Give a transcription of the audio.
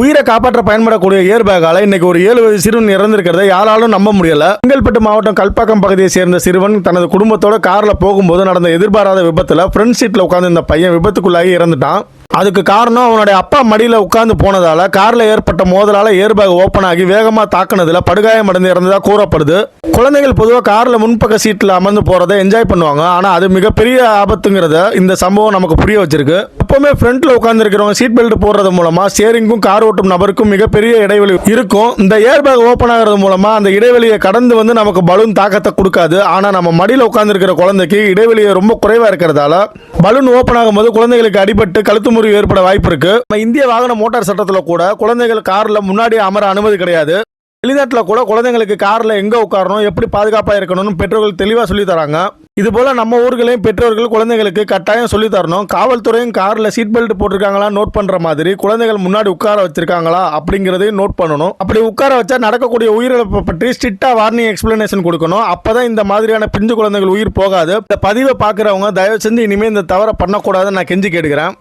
உயிரை காப்பாற்ற பயன்படக்கூடிய ஏர் பேக்கால இன்னைக்கு ஒரு ஏழு வயது சிறுவன் இறந்திருக்கிறத யாராலும் நம்ப முடியல. செங்கல்பட்டு மாவட்டம் கல்பாக்கம் பகுதியை சேர்ந்த சிறுவன் தனது குடும்பத்தோட கார்ல போகும்போது நடந்த எதிர்பாராத விபத்துல ஃப்ரண்ட் சீட்ல உட்கார்ந்து இந்த பையன் விபத்துக்குள்ளாகி இறந்துட்டான். அதுக்கு காரணம் அவனுடைய அப்பா மடியில் உட்கார்ந்து போனதால கார்ல ஏற்பட்ட மோதலால ஏர்பேக் ஓப்பன் ஓபன் ஆகி வேகமா தாக்குனதுல படுகாயம் அடைந்து இறந்ததா கூறப்படுது. குழந்தைகள் பொதுவாக கார்ல முன்பக்க சீட்ல அமர்ந்து போறதை என்ஜாய் பண்ணுவாங்க. ஆனா அது மிகப்பெரிய ஆபத்துங்கிறத இந்த சம்பவம் நமக்கு புரிய வச்சிருக்கு. எப்பவுமே ஃப்ரண்ட்ல உட்கார்ந்து இருக்கிறவங்க சீட் பெல்ட் போடுறது மூலமா ஸ்டேரிங்கும் கார் ஓட்டும் நபருக்கும் மிகப்பெரிய இடைவெளி இருக்கும். இந்த ஏர்பேக் ஓப்பன் ஆகிறது மூலமா அந்த இடைவெளியை கடந்து வந்து நமக்கு பலூன் தாக்கத்தை கொடுக்காது. ஆனா நம்ம மடியில் உட்கார்ந்து இருக்கிற குழந்தைக்கு இடைவெளியை ரொம்ப குறைவா இருக்கிறதால பலூன் ஓப்பன் ஆகும்போது குழந்தைகளுக்கு அடிபட்டு கழுத்து முறிவு ஏற்பட வாய்ப்பு இருக்கு இந்திய வாகன மோட்டார் சட்டத்துல கூட குழந்தைகள் கார்ல முன்னாடி அமர அனுமதி கிடையாது. வெளிநாட்டில் கூட குழந்தைங்களுக்கு கார்ல எங்க உட்காரணும் எப்படி பாதுகாப்பா இருக்கணும்னு பெற்றோர்கள் தெளிவா சொல்லி தராங்க. இது போல நம்ம ஊர்களையும் பெற்றோர்கள் குழந்தைகளுக்கு கட்டாயம் சொல்லி தரணும். காவல்துறையும் கார்ல சீட் பெல்ட் போட்டிருக்காங்களா நோட் பண்ற மாதிரி குழந்தைகள் முன்னாடி உட்கார வச்சிருக்காங்களா அப்படிங்கறதையும் நோட் பண்ணணும். அப்படி உட்கார வச்சா நடக்கக்கூடிய உயிரிழப்பை பற்றி ஸ்ட்ரிக்டா வார்னிங் எக்ஸ்பிளனேஷன் கொடுக்கணும். அப்பதான் இந்த மாதிரியான பிஞ்சு குழந்தைகள் உயிர் போகாது. இந்த பதிவை பார்க்குறவங்க தயவு செஞ்சு இனிமேல் இந்த தவறை பண்ணக்கூடாதுன்னு நான் கெஞ்சி கேட்டுக்கிறேன்.